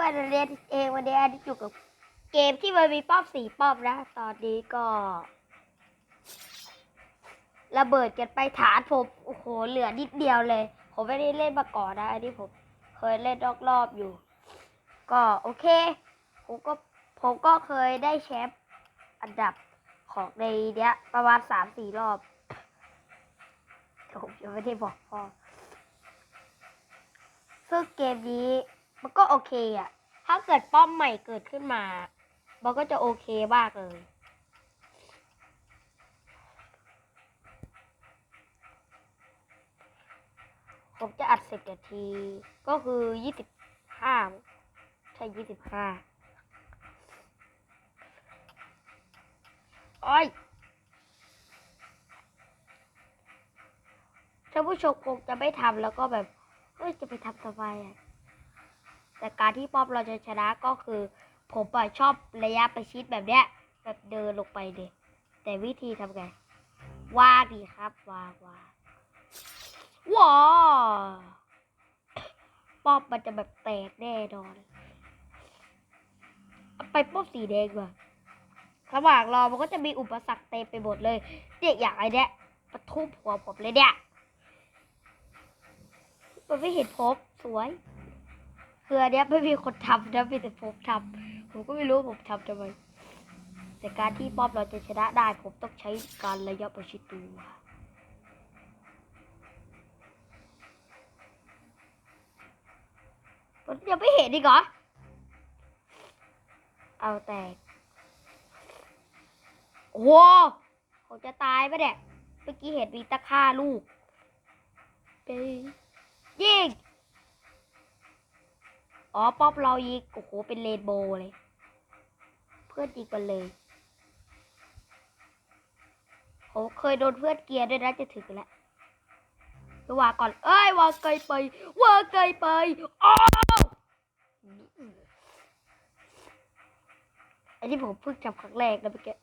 พื่อนเรียนเองวันนี้อันนี้อยู่กับเกมที่มันมีป้อมสี่ป้อมนะ ตอนนี้ก็ ระเบิดกันไปฐานผมโอ้โหเหลือนิดเดียวเลย ผมไม่ได้เล่นมาก่อนนะอันนี้ผมเคยเล่นรอบๆอยู่ ก็โอเค ผมก็ผมก็เคยได้แชมป์อันดับของในเนี้ย ประมาณสามสี่รอบแต่ผมยังไม่ได้บอกพอซึ่งเกมนี้ มันก็โอเคอะ ถ้าเกิดป้อมใหม่เกิดขึ้นมามันก็จะโอเคมากเลยผมจะอัดสิบนาที ก็คือยี่สิบห้าใช่ยี่สิบห้าโอ้ยท่านผู้ชมคงจะไม่ทำแล้วก็แบบเฮ้ยจะไปทำทำไมอะ แต่การที่ป๊อปเราจะชนะก็คือ ผมอะชอบระยะประชิดแบบเนี้ยแบบเดินลงไปเด็แต่วิธีทำไงว่าดีครับว่างวาว้าป๊อปมันจะแบบแตกแน่นอนไปป๊อปสีแดงก่อนระหว่างรอมันก็จะมีอุปสรรคเต็มไปหมดเลยเนี่ยอย่างไอเนี้ยประทุบหัวผมเลยเนี่ยมันไม่เห็นผมสวย คืออันนี้ไม่มีคนทำนะมีแต่ผมทำผมก็ไม่รู้ผมทำทำไมแต่การที่ป้อมเราจะชนะได้ ผมต้องใช้การระยะประชิดตัวมันยังไม่เห็นอีกเหรอ เอาแตก โอ้โหผมจะตายปะเนี่ย เมื่อกี้เห็นมีตะฆ่าลูก ไปยิง อ๋อป๊อปเรายิงโอ้โห เป็นเรนโบว์เลย เพื่อนยิงกันเลยผมเคยโดนเพื่อนเกียร์ด้วยนะจะถึงแล้วระหว่างก่อน เอ้ยวางไกลไปวางไกลไปอ้าวอันนี้ผมเพิ่งจับครั้งแรกนะเมื่อกี้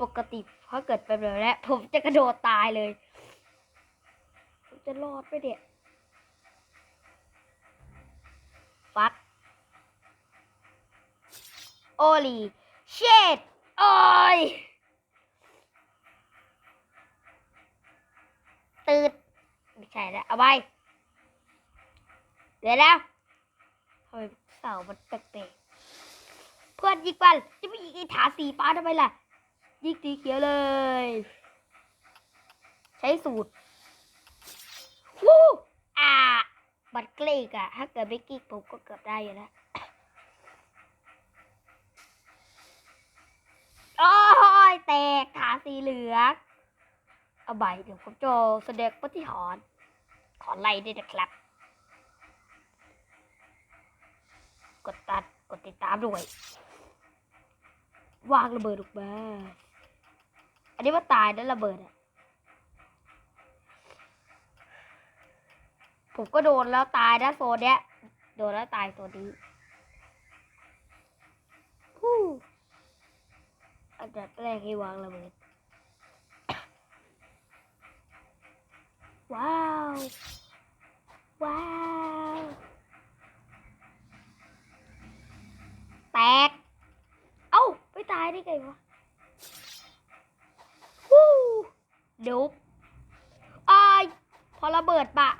ปกติถ้าเกิดเป็นแบบนี้ผมจะกระโดดตายเลย ผมจะรอดไปเด็ด ฟัด โอลีเชดโอ้ยตืดไม่ใช่แล้วเอาไปเดี๋ยวแล้วทำไมเสามันแปลกๆเพื่อนยิงกันจะไม่ยิงไอ้ถาสีฟ้าทำไมล่ะ ยิงสีเขียวเลย ใช้สูตรวู้อ่าบัตรเกลีกอะถ้าเกิดไม่กลีกผมก็เกือบได้อยู่แล้ว โอ้ยแตกขาสีเหลืองเอาใบเดี๋ยวผมจะแสดงปฏิหารขอไล่ด้วยนะครับ กดตัดกดติดตามด้วยวางระเบิดออกมาอันนี้ว่าตายแล้วระเบิดอะผมก็โดนแล้วตายนะโซนเนี้ยโดนแล้วตายโซนนี้ฮู้ อันดับแรกให้วางระเบิด ว้าว ว้าว แตก เอ้าไม่ตายได้ไงวะฮู้ดุบอ้ายพอระเบิดปะ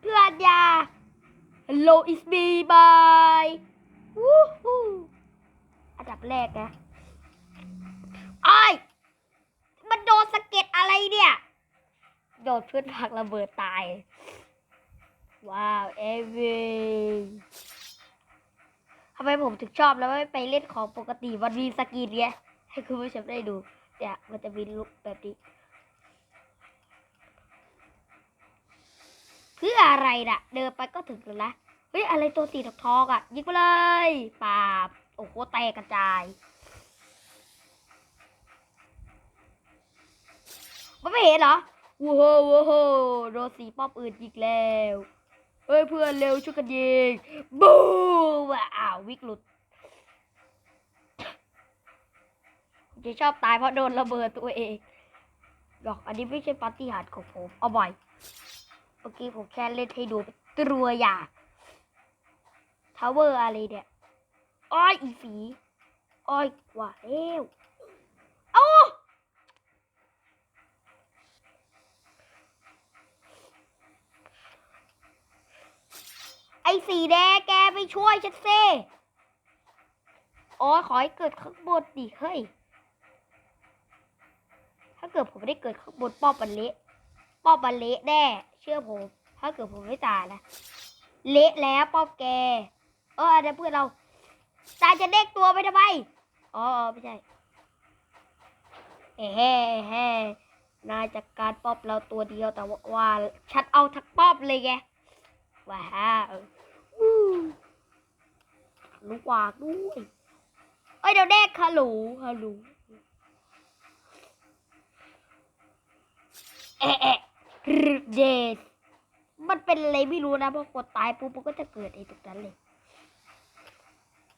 เพื่อนยา Hello is me bye วู้ฮู้อันดับแรกนะไอ้าย มันโดนสะเก็ดอะไรเนี่ย โดนพื่อนผักระเบิดตาย ว้าว เอวิงทำไมผมถึงชอบแล้วไม่ไปเล่นของปกติมันมีสกินเนี้ยให้คุณผู้ชมได้ดูเนี่ยมันจะมีลุกแบบนี้เพื่ออะไรน่ะ เดินไปก็ถึงแล้วนะเฮ้ยอะไรตัวสีทองๆอะ ยิงไปเลยปาบโอ้โหแตกกระจาย มัน ไม่เห็นเหรอว้าวว้าวโดนสีป้อมอื่นยิงแล้วเฮ้ยเพื่อนเร็วช่วยกันยิงบูมอ้าววิกหลุดจะชอบตายเพราะโดนระเบิดตัวเองดอกอันนี้ไม่ใช่ปาฏิหาริย์ของผมเอาบ่อยเมื่อกี้ผมแค่เล่นให้ดูเป็นตัวอย่างทาวเวอร์อะไรเนี่ยอ้อยอีฝีอ้อยกว่าเอ้วเอ้าไอ้ สีแดงแกไปช่วยฉันสิอ้ยขอให้เกิดข้างบนดิเฮ้ย ถ้าเกิดผมไม่ได้เกิดข้างบนป้อมมันเละป้อมมันเละแน่ เชื่อผม ถ้าเกิดผมไม่ตายนะ เละแล้วป้อมแก เอออันนี้เพื่อนเรา ตายจะเด็กตัวไปทำไม อ๋อไม่ใช่เฮ้เฮ้เฮ้นายจัดการป้อมเราตัวเดียวแต่ว่าฉันเอาทั้งป้อมเลยไงว้าว ลูกวากด้วย เอ้ยเดี๋ยวเด็กฮัลโหลฮัลโหลเอะเอะเดดมันเป็นอะไรไม่รู้นะพอกดตายปุ๊บมันก็จะเกิดไอ้ตรงนั้นเลย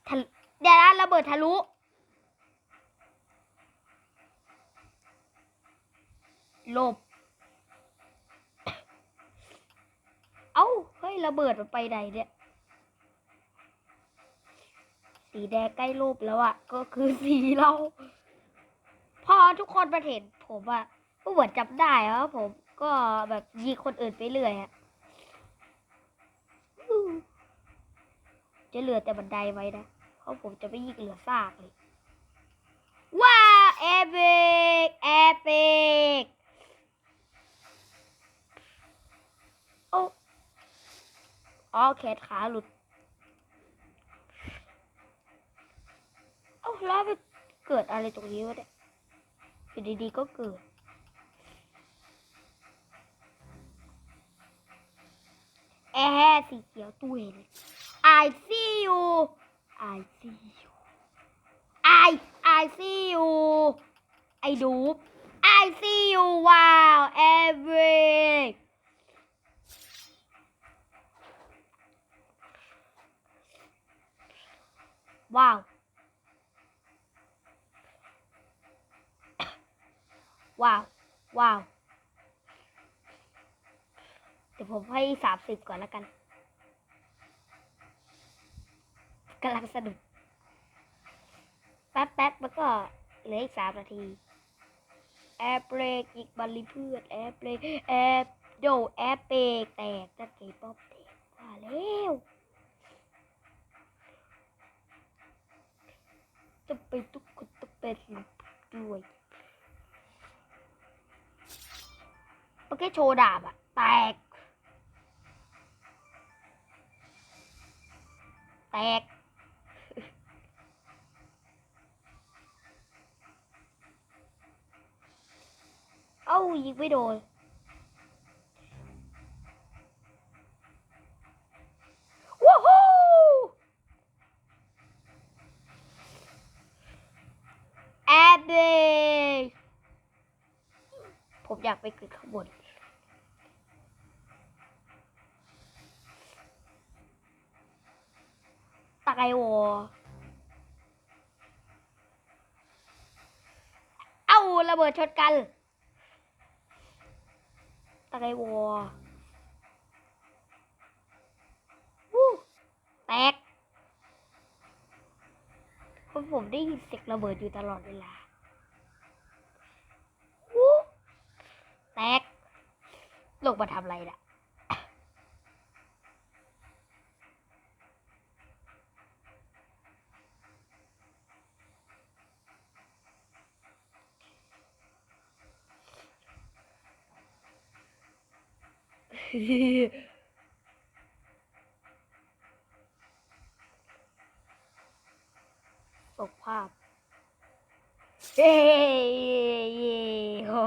ทะเดี๋ยวนะระเบิดทะลุหลบ เอ้า เฮ้ย ระเบิดมันไปไหนเนี่ย สีแดงใกล้รูปแล้วอะก็คือสีเรา พอทุกคนมาเห็นผมอะก็เหมือนจำได้ว่าผมก็แบบยิงคนอื่นไปเรื่อยอะจะเหลือแต่บันไดไว้นะเพราะผมจะไม่ยิงเหลือซากเลยว้าเอพิกเอพิกโอ้อ๋อแขนขาหลุด เอ้าแล้วไปเกิดอะไรตรงนี้วะเนี่ยอยู่ดีๆก็เกิด แอร์สีเขียวตู้เห็น I see you I see you I I see you ไอ้ดู I see you wow every ว้าว ว้าวว้าวเดี๋ยวผมให้สามสิบก่อนแล้วกันกำลังสนุกแป๊บแป๊บแล้วก็เหลืออีกสามนาทีแอร์เบรกอีกบัลลีเพื่อนแอร์เบรกแอร์โดแอร์เบรกแตกนั่นไงป๊อปแตกว่าแล้วจะไปทุกคนต้องเป็นด้วย เมื่อกี้โชว์ดาบอะแตก แตก เอ้ายิงไม่โดน ว้าวแอบเบผม อยากไปเกิดข้างบนตะไควอเอ้าระเบิดชนกันตะไควอวู้แตกเพราะผมได้ยินเสียงระเบิดอยู่ตลอดเวลาวู้ แตกลงมาทำอะไรน่ะส่งภาพ เย้เย้โอ้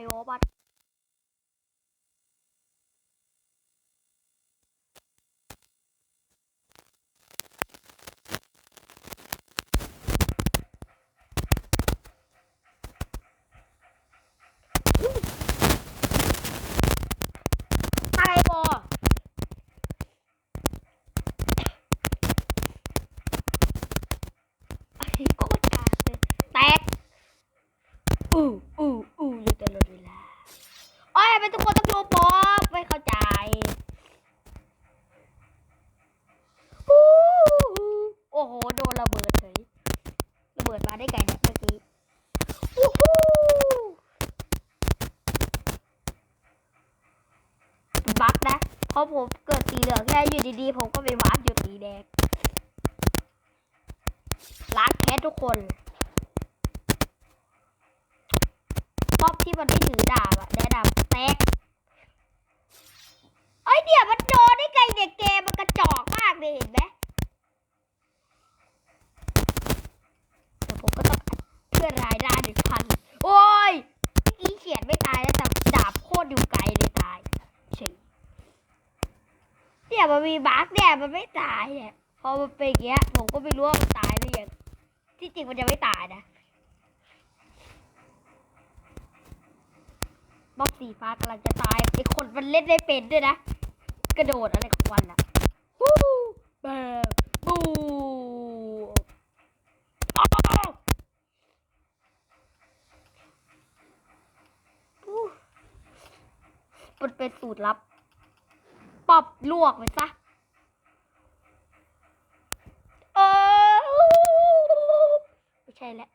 ไงวะบัด แล้วอยู่ดีๆ ผมก็ไปวาร์ปอยู่สีแดงล้างแค้ทุกคนป๊อบที่มันไม่ถือดาบอะแนะนำแตกเอ้ยเดี๋ยวมันโดนได้ไงเด็กเกมมันกระจอกมากเลยเห็นไหมแต่ผมก็ต้องเพื่อรายได้หนึ่งพันโอ้ยเมื่อกี้เขียนไม่ตายนะแต่ เนี่ยมันมีบั๊กเนี่ยมันไม่ตายเนี่ยพอมันเป็นอย่างเงี้ย ผมก็ไม่รู้ว่ามันตายหรือยังที่จริงมันจะไม่ตายนะบล็อกสีฟ้ากำลังจะตายไอ้คนมันเล่นได้เป็นด้วยนะ กระโดดอะไรของมันอะวู้แบบบูอ้าวอู้มันเป็นสูตรลับ ปอบลวกไปซะเออไม่ใช่แล้ว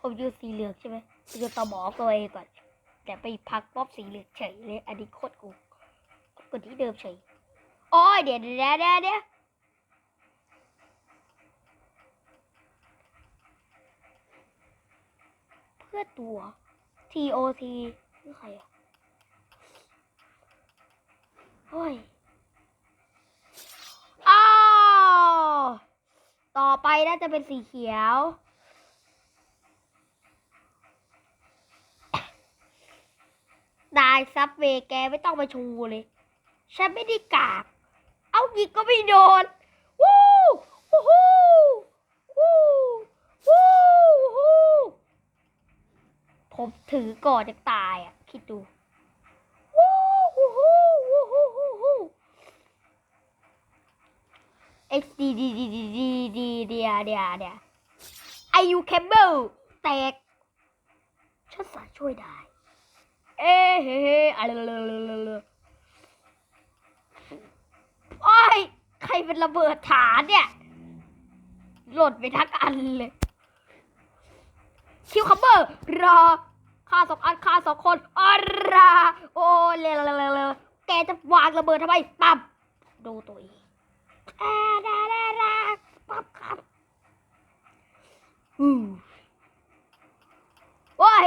ผมอยู่สีเหลืองใช่ไหมอยู่ต่อหมอตัวเองก่อนแต่ไปพักป๊อบสีเหลืองเฉยเลยอันนี้โคตรกูกดที่เดิมเฉยโอ้ยเดี๋ยวเดี๋ยวเดี๋ยวเดี๋ยวเพื่อตัว T O T นี่ใครอะ โอ้ยอ้าวต่อไปน่าจะเป็นสีเขียวได้ซับเวแกไม่ต้องมาชูเลย ฉันไม่ได้กากเอายิงก็ไม่โดน วู้วู้ฮู้วู้วู้ฮู้ผมถือก่อนจะตายอะ คิดดู วู้วู้ฮู้วู้ฮู้ ฮู้ฮู้ X D D D D D D เดียเดียเดียไอยูแคเบิลแตกฉันสามารถช่วยได้ เอ้เฮ้เฮ้อะไรเลยโอ้ยใครเป็นระเบิดฐานเนี่ยหล่นไปทั้งอันเลยคิวคัมเบอร์รอฆ่าสองอันฆ่าสองคนอาราโอ้เลเลเลเล แกจะวางระเบิดทำไมปั๊บดูตัวเองอาดาดาดาปั๊บครับอืมโอ้ย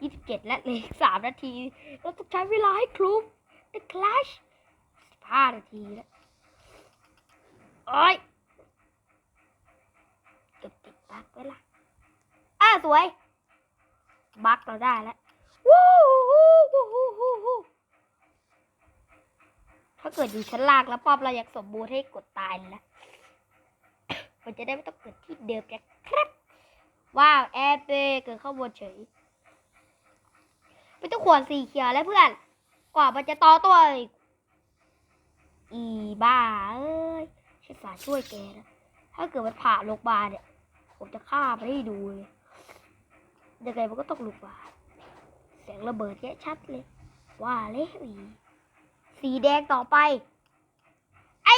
ยี่สิบเจ็ดและเหลยสามนาที เราต้องใช้เวลาให้ครบ The Clash สิบห้านาทีแล้วโอ้ยเก็บติดบักไว้ละอะสวย บักเราได้แล้ว วู้ฮู้วู้ฮู้ฮู้ฮู้ถ้าเกิดอยู่ชั้นล่างแล้วป้อมเราอยากสมบูรณ์ให้กดตายเลยนะมันจะได้ไม่ต้องเกิดที่เดิมแกครับว้าวแอร์เปเกิดข้างบนเฉยไม่ต้องขวนสีเขียวแล้วเพื่อน กว่ามันจะต่อตัวอีกอีบ้าเอ้ยฉันสาช่วยแกนะถ้าเกิดมันผ่าโรงพยาบาลเนี่ย ผมจะฆ่ามันให้ดูเลยยังไงมันก็ต้องลุกบา สียงระเบิดแยะชัดเลย ว่าเลยอีสีแดงต่อไป ไอ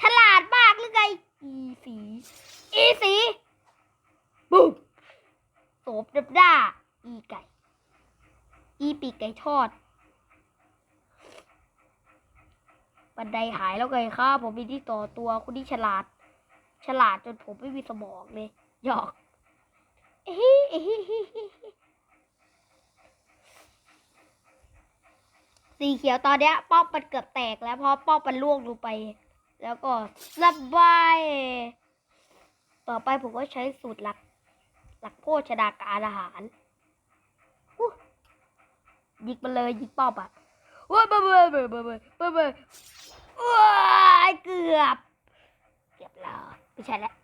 ฉลาดมากหรือไง อีสี อีสีปุ๊บโสบดับด้า อีไก่ อีปีกไก่ทอด บันไดหายแล้วไงครับผมมีที่ต่อตัวคุณที่ฉลาด ฉลาดจนผมไม่มีสมองเลย หยอกเอ้ยเอ้ยเอ้ยเอ้ยเอ้ย สีเขียวตอนเนี้ยป้อมมันเกือบแตกแล้วเพราะป้อมมันล่วงลงไป แล้วก็สบายต่อไปผมก็ใช้สูตรหลัก หลักโภชนาการอาหารยิงมาเลยยิงป้อมอะว้าเบอร์เบอร์เบอร์เบอร์เบอร์เบอร์ว้าเกือบ เกือบแล้วไม่ใช่แล้ว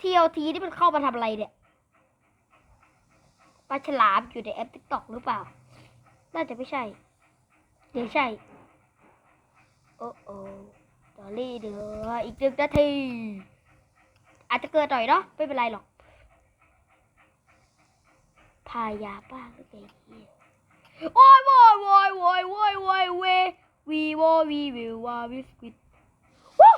ทีโอทีที่มันเข้ามาทำอะไรเนี่ย ปลาฉลามอยู่ในแอปติ๊กต็อกหรือเปล่า น่าจะไม่ใช่เดี๋ยวใช่ โอ้โอ้ตอรี่เดืออีกหนึ่งนาที อาจจะเกินหน่อยเนาะ ไม่เป็นไรหรอก พายาบ้าหรือไงเนี่ยโอ้ยโวยโวยโวยโวยโวยเววีโววีวิววาวิสกิตวู้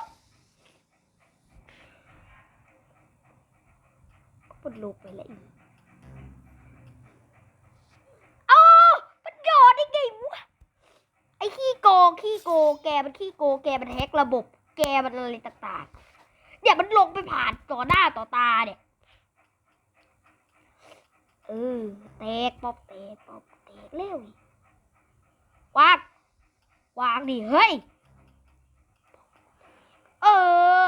ปวดลูกไปแล้วอีก มันขี้โกงแกมันแฮกระบบ แกมันอะไรต่างๆ เนี่ยมันลงไปผ่านต่อหน้าต่อตาเนี่ยเออแตกป๊อบแตกป๊อบแตกเร็ววางวางดิเฮ้ยเอ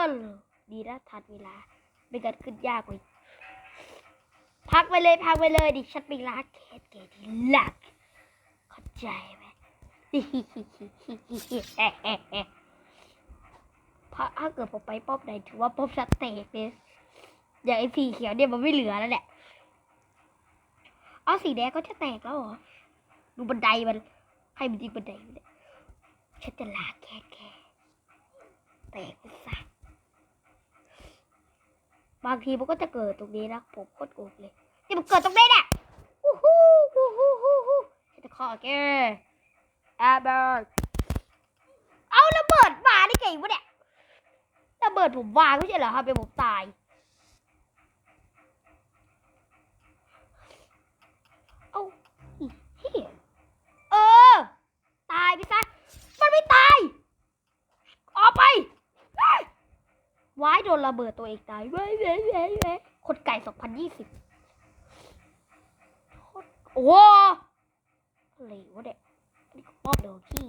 อดีนะทันเวลาไม่กันขึ้นยากเลยพักไปเลยพักไปเลยดิฉันไปล้างแคสแกทีหลักเข้าใจไหม พราะถ้าเกิดผมไปป๊อบไหนถือว่าป๊อบสเตกเลยอย่างไอ้สีเขียวเนี่ยมันไม่เหลือแล้วแหละเอาสีแดงก็จะแตกแล้วเหรอ ดูบันไดมัน ให้มันยิงบันไดมันฉันจะลาแค่แค่แตกไปซะบางทีมันก็จะเกิดตรงนี้นะ ผมโคตรโกรธเลยนี่มันเกิดตรงนี้เนี่ยวู้ฮู้วู้ฮู้ฮู้ฮู้ฉันจะขอแก อาเบิร์เอาระเบิดมาได้ไงวะเนี่ยระเบิดผมวางไม่ใช่เหรอครับเป็นผมตาย เอาอีเออ ตายไปซะมันไม่ตาย ออกไปว้ายโดนระเบิดตัวเองตายเว้ยเว้ยเว้ยเว้ยคนไก่สองพันยี่สิบโอ้โหอะไรวะเนี่ย อันนี่มอบเดี๋ยวขี้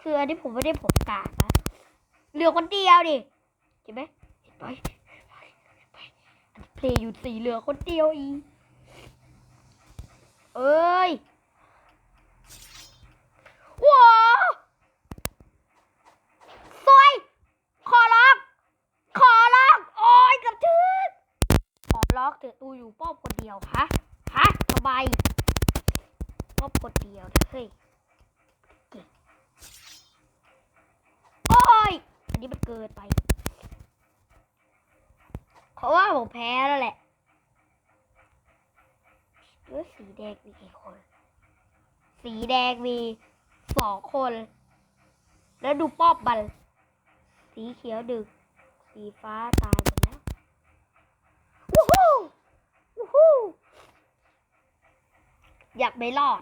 คืออันนี้ผมไม่ได้ผมกากนะเหลือคนเดียวดิ เห็นไหมเห็นไหมเห็นไหมเห็นไหมอันนี้เพลย์อยู่สี่เหลือคนเดียวอี เอ้ยว้าวสวย ขอร้องขอร้องโอ้ยกับถึงขอร้องเถอะตูอยู่ป้อมคนเดียวฮะ ฮะทำไม ป้อมคนเดียวเฮ้ยเก่งโอ้ย อันนี้มันเกินไปเพราะว่าผมแพ้แล้วแหละเลือสีแดงมีกี่คน สีแดงมีสองคน แล้วดูป้อบบันสีเขียวดึก สีฟ้าตายหมดแล้ววู้ฮู้วู้ฮู้อยากไม่รอด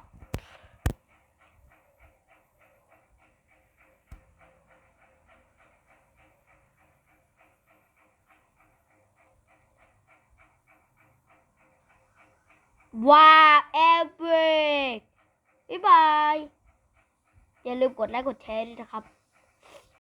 ว้าวเอเวกบ๊ายบาย อย่าลืมกดไลค์กดแชร์ด้วยนะครับ